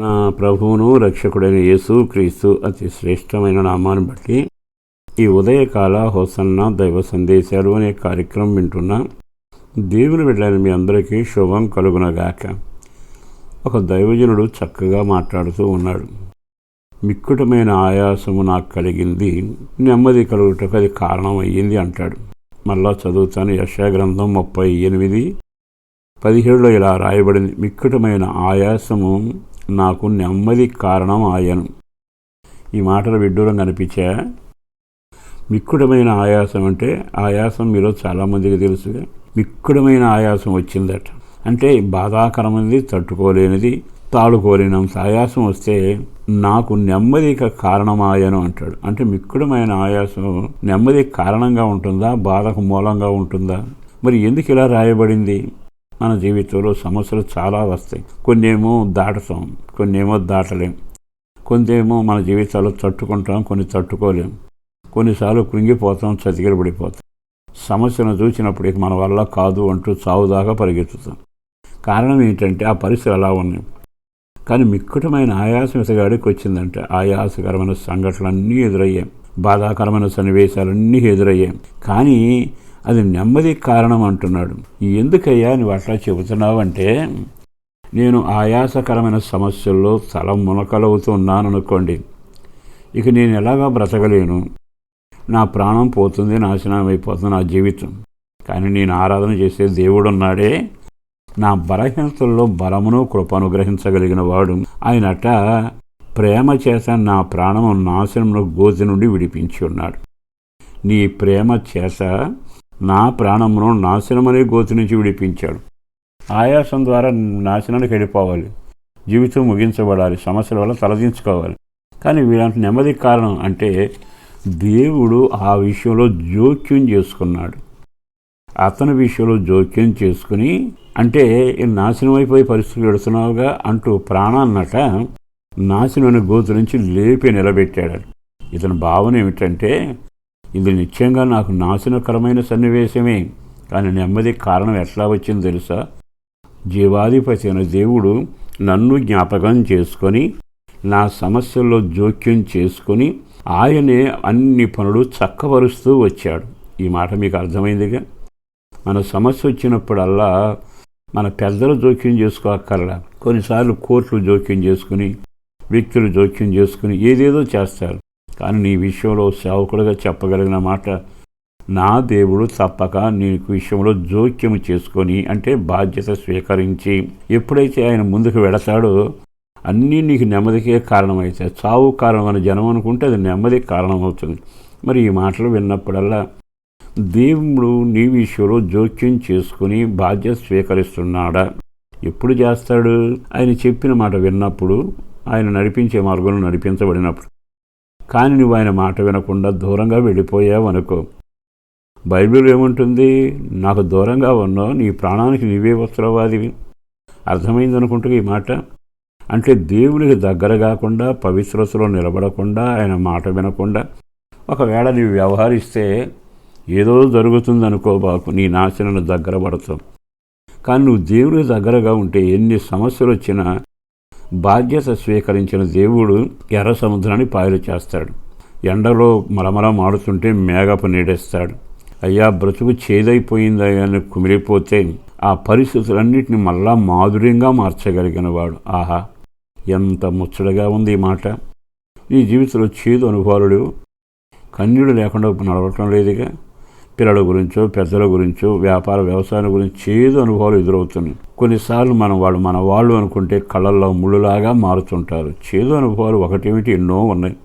మన ప్రభువును రక్షకుడైన యేసు క్రీస్తు అతి శ్రేష్టమైన నామాన్ని బట్టి ఈ ఉదయకాల హోసన్న దైవ సందేశాలు అనే కార్యక్రమం వింటున్నా. దేవుని వెళ్ళని మీ అందరికీ శుభం కలుగునగాక. ఒక దైవజనుడు చక్కగా మాట్లాడుతూ ఉన్నాడు. మిక్కుటమైన ఆయాసము నాకు కలిగింది. నెమ్మది కలుగుటకు అది కారణం అయ్యింది అంటాడు. మళ్ళా చదువుతాను. యశాగ్రంథం ముప్పై ఎనిమిది పదిహేడులో ఇలా రాయబడింది. మిక్కుటమైన ఆయాసము నాకు నెమ్మది కారణం ఆయను. ఈ మాటలు విడ్డూరం కనిపించా మిక్కుడమైన ఆయాసం అంటే ఆయాసం మీలో చాలామందికి తెలుసుగా మిక్కుడమైన ఆయాసం వచ్చిందట. అంటే బాధాకరమైనది తట్టుకోలేనిది తాళుకోలేనంత ఆయాసం వస్తే నాకు నెమ్మదిక కారణమాయను అంటాడు. అంటే మిక్కుడమైన ఆయాసం నెమ్మది కారణంగా ఉంటుందా? బాధకు మూలంగా ఉంటుందా? మరి ఎందుకు ఇలా రాయబడింది? మన జీవితంలో సమస్యలు చాలా వస్తాయి. కొన్నేమో దాటుతాం కొన్నేమో దాటలేం. కొంతేమో మన జీవితాల్లో తట్టుకుంటాం కొన్ని తట్టుకోలేం. కొన్నిసార్లు కృంగిపోతాం చతికిలబడిపోతాం సమస్యను చూసినప్పుడు ఇక మన వల్ల కాదు అంటూ చావుదాకా పరిగెత్తుతాం. కారణం ఏంటంటే ఆ పరిస్థితులు అలా ఉన్నాయి. కానీ మిక్కుటమైన ఆయాసం ఇతగాడికి వచ్చిందంటే. ఆయాసకరమైన సంఘటనలన్నీ ఎదురయ్యాయి. బాధాకరమైన సన్నివేశాలన్నీ ఎదురయ్యాయి. కానీ అది నెమ్మది కారణం అంటున్నాడు. ఎందుకయ్యా నువ్వు అట్లా చెబుతున్నావంటే నేను ఆయాసకరమైన సమస్యల్లో తల మునకలవుతున్నాను అనుకోండి ఇక నేను ఎలాగా బ్రతకలేను. నా ప్రాణం పోతుంది నాశనం అయిపోతుంది నా జీవితం. కానీ నేను ఆరాధన చేసే దేవుడున్నాడే. నా బలహీనతల్లో బలమును కృపను గ్రహించగలిగిన వాడు. ఆయనట ప్రేమ చేత నా ప్రాణము నాశనమును గోతి నుండి విడిపించి ఉన్నాడు. నీ ప్రేమ చేత నా ప్రాణమును నాశనమనే గోతి నుంచి విడిపించాడు. ఆయాసం ద్వారా నాశనానికి వెళ్ళిపోవాలి. జీవితం ముగించబడాలి. సమస్యల వల్ల తలదించుకోవాలి. కానీ వీళ్ళంత నెమ్మది కారణం అంటే దేవుడు ఆ విషయంలో జోక్యం చేసుకున్నాడు. అతని విషయంలో జోక్యం చేసుకుని అంటే నాశనం అయిపోయి పరిస్థితులు పెడుతున్నావుగా అంటూ ప్రాణాన్నట నాశనమైన గోతు నుంచి లేపి నిలబెట్టాడు. ఇతని భావన ఏమిటంటే ఇది నిత్యంగా నాకు నాశనకరమైన సన్నివేశమే. కానీ నెమ్మది కారణం ఎట్లా వచ్చింది తెలుసా? జీవాధిపతి అయిన దేవుడు నన్ను జ్ఞాపకం చేసుకొని నా సమస్యల్లో జోక్యం చేసుకొని ఆయనే అన్ని పనులు చక్కబరుస్తూ వచ్చాడు. ఈ మాట మీకు అర్థమైందిగా? మన సమస్య వచ్చినప్పుడల్లా మన పెద్దలు జోక్యం చేసుకోక్కర్లా. కొన్నిసార్లు కోర్టులు జోక్యం చేసుకుని వ్యక్తులు జోక్యం చేసుకుని ఏదేదో చేస్తారు. కానీ నీ విషయంలో సేవకుడుగా చెప్పగలిగిన మాట నా దేవుడు తప్పక నీకు విషయంలో జోక్యం చేసుకొని అంటే బాధ్యత స్వీకరించి ఎప్పుడైతే ఆయన ముందుకు వెడతాడో అన్నీ నీకు నెమ్మదికే కారణమవుతాయి చావు కారణమైన జనం అనుకుంటే అది నెమ్మది కారణమవుతుంది. మరి ఈ మాటలు విన్నప్పుడల్లా దేవుడు నీ విషయంలో జోక్యం చేసుకుని బాధ్యత స్వీకరిస్తున్నాడా? ఎప్పుడు చేస్తాడు? ఆయన చెప్పిన మాట విన్నప్పుడు ఆయన నడిపించే మార్గంలో నడిపించబడినప్పుడు. కానీ నువ్వు ఆయన మాట వినకుండా దూరంగా వెళ్ళిపోయావనుకో. బైబిల్ ఏముంటుంది? నాకు దూరంగా ఉన్నావు నీ ప్రాణానికి నీవే వస్త్రవాదివి అర్థమైంది అనుకుంటూ ఈ మాట? అంటే దేవునికి దగ్గర కాకుండా పవిత్రతలో నిలబడకుండా ఆయన మాట వినకుండా ఒకవేళ నీవు వ్యవహరిస్తే ఏదో జరుగుతుంది అనుకోబాకు నీ నాశనను దగ్గర పడతావు. కానీ నువ్వు దేవునికి దగ్గరగా ఉంటే ఎన్ని సమస్యలు వచ్చినా బాధ్యత స్వీకరించిన దేవుడు ఎర్ర సముద్రాన్ని పాయలు చేస్తాడు. ఎండలో మలమల మాడుతుంటే మేఘపు నీడేస్తాడు. అయ్యా బ్రతుకు చేదైపోయిందయ్యా అని కుమిలిపోతే ఆ పరిస్థితులన్నింటినీ మళ్ళా మాధుర్యంగా మార్చగలిగిన వాడు ఆహా ఎంత ముచ్చటగా ఉంది ఈ మాట. నీ జీవితంలో చేదు అనుభవాలు కన్యుడు లేకుండా నడవటం లేదుగా. పిల్లల గురించో పెద్దల గురించో వ్యాపార వ్యవసాయం గురించి చేదు అనుభవాలు ఎదురవుతున్నాయి. కొన్నిసార్లు మనం వాళ్ళు మన వాళ్ళు అనుకుంటే కళ్ళల్లో ముళ్ళులాగా మారుతుంటారు. చేదు అనుభవాలు ఒకటేమిటి? ఎన్నో ఉన్నాయి.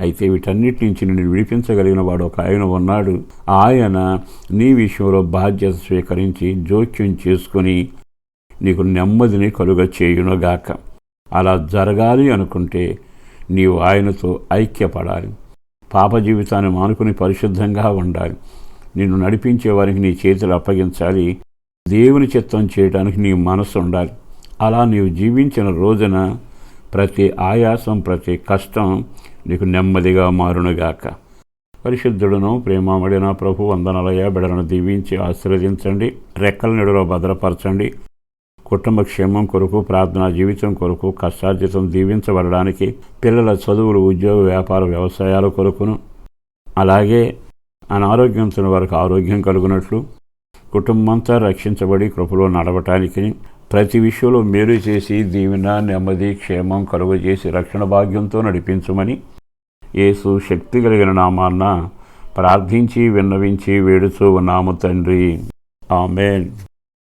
అయితే వీటన్నిటి నుంచి నిన్ను విడిపించగలిగిన వాడు ఒక ఆయన ఉన్నాడు. ఆయన నీ విషయంలో బాధ్యత స్వీకరించి జోక్యం చేసుకుని నీకు నెమ్మదిని కలుగ చేయునుగాక. అలా జరగాలి అనుకుంటే నీవు ఆయనతో ఐక్యపడాలి. పాప జీవితాన్ని మానుకుని పరిశుద్ధంగా ఉండాలి. నిన్ను నడిపించే వారికి నీ చేతులు అప్పగించాలి. దేవుని చిత్తం చేయడానికి నీ మనసు ఉండాలి. అలా నీవు జీవించిన రోజున ప్రతి ఆయాసం ప్రతి కష్టం నీకు నెమ్మదిగా మారునుగాక. పరిశుద్ధుడును ప్రేమామడిన ప్రభు వందనలయ బిడలను దీవించి ఆశీర్వదించండి. రెక్కల నిడులో భద్రపరచండి. కుటుంబ క్షేమం కొరకు ప్రార్థనా జీవితం కొరకు కష్టార్జితం దీవించబడడానికి పిల్లల చదువులు ఉద్యోగ వ్యాపార వ్యవసాయాల కొరకును అలాగే అనారోగ్యంతో వరకు ఆరోగ్యం కలుగునట్లు కుటుంబంతా రక్షించబడి కృపలో నడవటానికి ప్రతి విషయంలో మేలు చేసి దీవెన నెమ్మది క్షేమం కలుగజేసి రక్షణ భాగ్యంతో నడిపించమని యేసు శక్తి కలిగిన నామాన్న ప్రార్థించి విన్నవించి వేడుచూ ఉన్నాము తండ్రి. ఆమెన్.